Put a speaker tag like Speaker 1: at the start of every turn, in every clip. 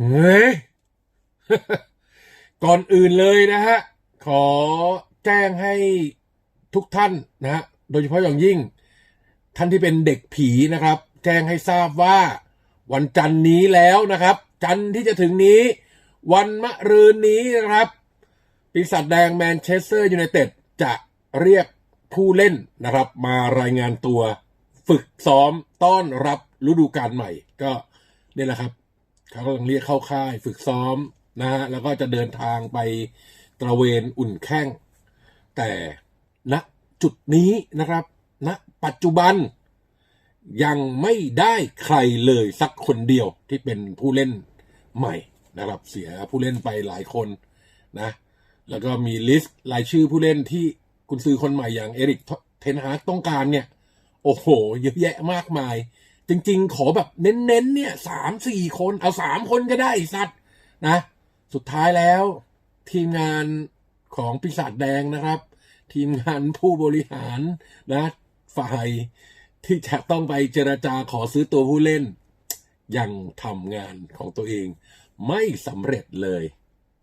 Speaker 1: เฮ้ยก่อนอื่นเลยนะฮะ ขอแจ้งให้ทุกท่านนะฮะ โดยเฉพาะอย่างยิ่ง ท่านที่เป็นเด็กผีนะครับ แจ้งให้ทราบว่าวันจันนี้แล้วนะครับ จันที่จะถึงนี้ วันมะรืนนี้นะครับ ปีศาจแดงแมนเชสเตอร์ยูไนเต็ดจะเรียกผู้เล่นนะครับ มารายงานตัว ฝึกซ้อมต้อนรับฤดูกาลใหม่ ก็เนี่ยแหละครับ เขากำลังเรียกเข้าค่ายฝึกซ้อมนะฮะแล้วก็จะเดินทางไปตระเวนอุ่นแข้ง แต่ณจุดนี้นะครับณปัจจุบันยังไม่ได้ใครเลยสักคนเดียวที่เป็นผู้เล่นใหม่นะครับเสียผู้เล่นไปหลายคนนะ แล้วก็มีลิสต์รายชื่อผู้เล่นที่คุณซื้อคนใหม่อย่างเอริกเทนฮากต้องการเนี่ย โอ้โห เยอะแยะมากมาย จริง ๆ ขอแบบเน้นๆเนี่ยสามสี่คนเอาสามคนก็ได้สัตว์นะ สุดท้ายแล้ว ทีมงานของปีศาจแดงนะครับ ทีมงานผู้บริหารนะฝ่ายที่จะต้องไปเจรจาขอซื้อตัวผู้เล่น ยังทำงานของตัวเอง ไม่สำเร็จเลย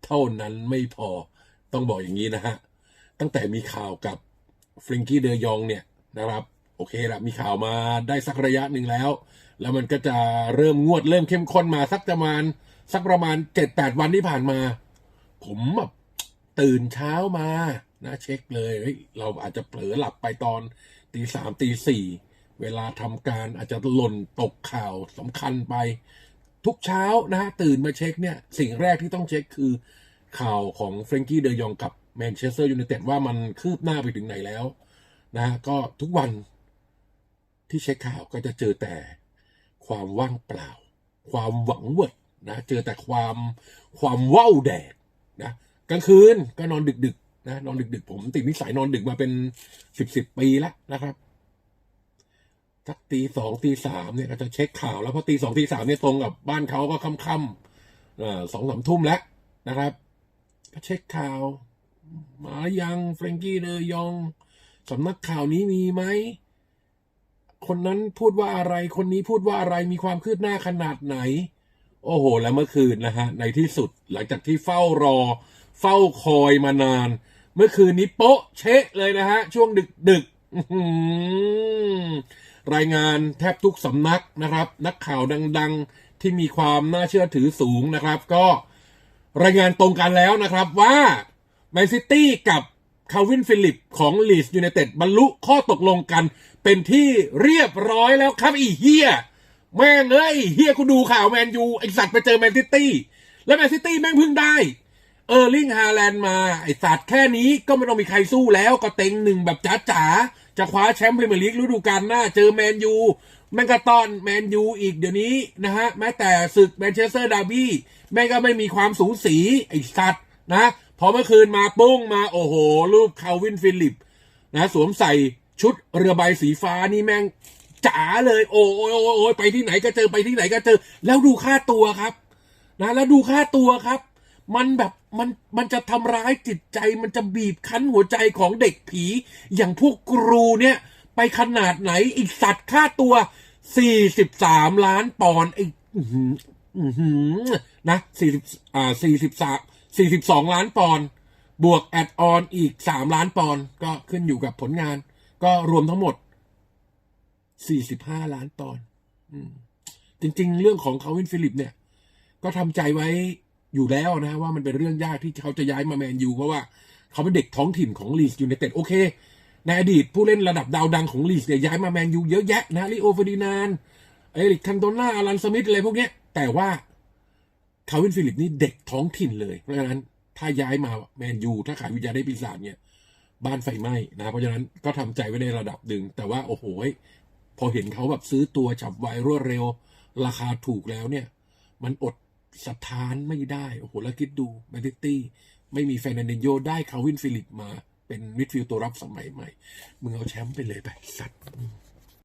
Speaker 1: เท่านั้นไม่พอต้องบอกอย่างนี้นะฮะ ตั้งแต่มีข่าวกับฟริงกี้เดยองเนี่ยนะครับ โอเคละมีข่าวมาได้สักระยะหนึ่งแล้ว แล้วมันก็จะเริ่มงวดเริ่มเข้มข้นมาสักประมาณสักประมาณเจ็ดแปดวันที่ผ่านมา ผมแบบตื่นเช้ามานะเช็คเลยเฮ้ยเราอาจจะเผลอหลับไปตอนตีสามตีสี่เวลาทำการอาจจะหล่นตกข่าวสำคัญไป ทุกเช้านะฮะตื่นมาเช็คเนี่ย สิ่งแรกที่ต้องเช็คคือ ข่าวของเฟรงกี้เดยองกับแมนเชสเตอร์ยูไนเต็ดว่ามันคืบหน้าไปถึงไหนแล้ว นะฮะก็ทุกวัน ที่เช็คข่าวก็จะเจอแต่ความว่างเปล่า ความหวังเวิร์ดนะเจอแต่ความความว่าวแดดนะกลางคืนก็นอนดึกๆนะนอนดึกๆผมติดนิสัยนอนดึกมาเป็นสิบสิบปีแล้วนะครับสักตีสองตีสามเนี่ยก็จะเช็คข่าวแล้วพอตีสองตีสามเนี่ยตรงกับบ้านเขาก็ค่ำๆอ่าสองสามทุ่มแล้วนะครับ ก็เช็คข่าว มายังเฟรงกี้เดยองสำนักข่าวนี้มีไหม คนนั้นพูดว่าอะไร คนนี้พูดว่าอะไร มีความคืบหน้าขนาดไหน โอ้โห แล้วเมื่อคืนนะฮะ ในที่สุดหลังจากที่เฝ้ารอ เฝ้าคอยมานาน เมื่อคืนนี้โป๊ะเชะเลยนะฮะ ช่วงดึกดึกรายงานแทบทุกสำนักนะครับ นักข่าวดัง ๆ ที่มีความน่าเชื่อถือสูงนะครับ ก็รายงานตรงกันแล้วนะครับว่าแมนซิตี้กับ คาวินฟิลิปของลีสยูไนเต็ดบรรลุข้อตกลงกัน เป็นที่เรียบร้อยแล้วครับอีเฮียแม่งเอ้ยเฮียกูดูข่าวแมนยูไอสัตว์ไปเจอแมนซิตี้แล้วแมนซิตี้แม่งพิ่งได้ เออร์ลิงฮาแลนด์มาไอสัตว์แค่นี้ก็ไม่ต้องมีใครสู้แล้วก็เต็งหนึ่งแบบจ๋าๆจะคว้าแชมป์พรีเมียร์ลีกฤดูกาลหน้าเจอแมนยูแม่งก็ต้อนแมนยูอีกเดี๋ยวนี้นะฮะแม้แต่ศึกแมนเชสเตอร์ดาร์บี้แม่งก็ไม่มีความสูสีไอสัตว์นะ พอเมื่อคืนมาปุ้งมาโอ้โห รูปคาวินฟิลิป นะ สวมใส่ชุดเรือใบสีฟ้านี่แม่งจ๋าเลย โอ้ยโอ้ยโอ้ยไปที่ไหนก็เจอไปที่ไหนก็เจอ แล้วดูค่าตัวครับ นะ แล้วดูค่าตัวครับ มันแบบมันมันจะทำร้ายจิตใจมันจะบีบคั้นหัวใจของเด็กผี อย่างพวกกรูเนี่ย ไปขนาดไหนอีกสัตว์ค่าตัว43ล้านปอนด์ไอ้อื้อหืออื้อหือนะ40อ่า43 42 ล้านปอนด์บวกแอดออนอีก 3 ล้านปอนด์ก็ขึ้นอยู่กับผลงาน ก็รวมทั้งหมด 45 ล้านปอนด์จริง ๆ เรื่องของเขาวินฟิลิปเนี่ย ก็ทำใจไว้อยู่แล้วนะว่ามันเป็นเรื่องยากที่เขาจะย้ายมาแมนยูเพราะว่าเขาเป็นเด็กท้องถิ่นของลีสยูไนเต็ดโอเค ในอดีตผู้เล่นระดับดาวดังของลีสเนี่ยย้ายมาแมนยูเยอะแยะนะลิโอเฟอร์ดินานเอริกคันโตนาอลันสมิธอะไรพวกเนี้ยแต่ว่า คาวินฟิลิปนี่เด็กท้องถิ่นเลย เพราะฉะนั้นถ้าย้ายมาแมนยูถ้าขายวิญญาณได้ปีศาจเนี่ย บ้านไฟไหม้นะ เพราะฉะนั้นก็ทำใจไว้ในระดับหนึ่ง แต่ว่าโอ้โหพอเห็นเขาแบบซื้อตัวฉับไวรวดเร็ว ราคาถูกแล้วเนี่ย มันอดสถานไม่ได้ โอ้โห แล้วคิดดูแมนซิตี้ ไม่มีแฟนนนโยได้คาวินฟิลิปมาเป็นมิดฟิลด์ตัวรับสมัยใหม่ มึงเอาแชมป์ไปเลยไปสัตว์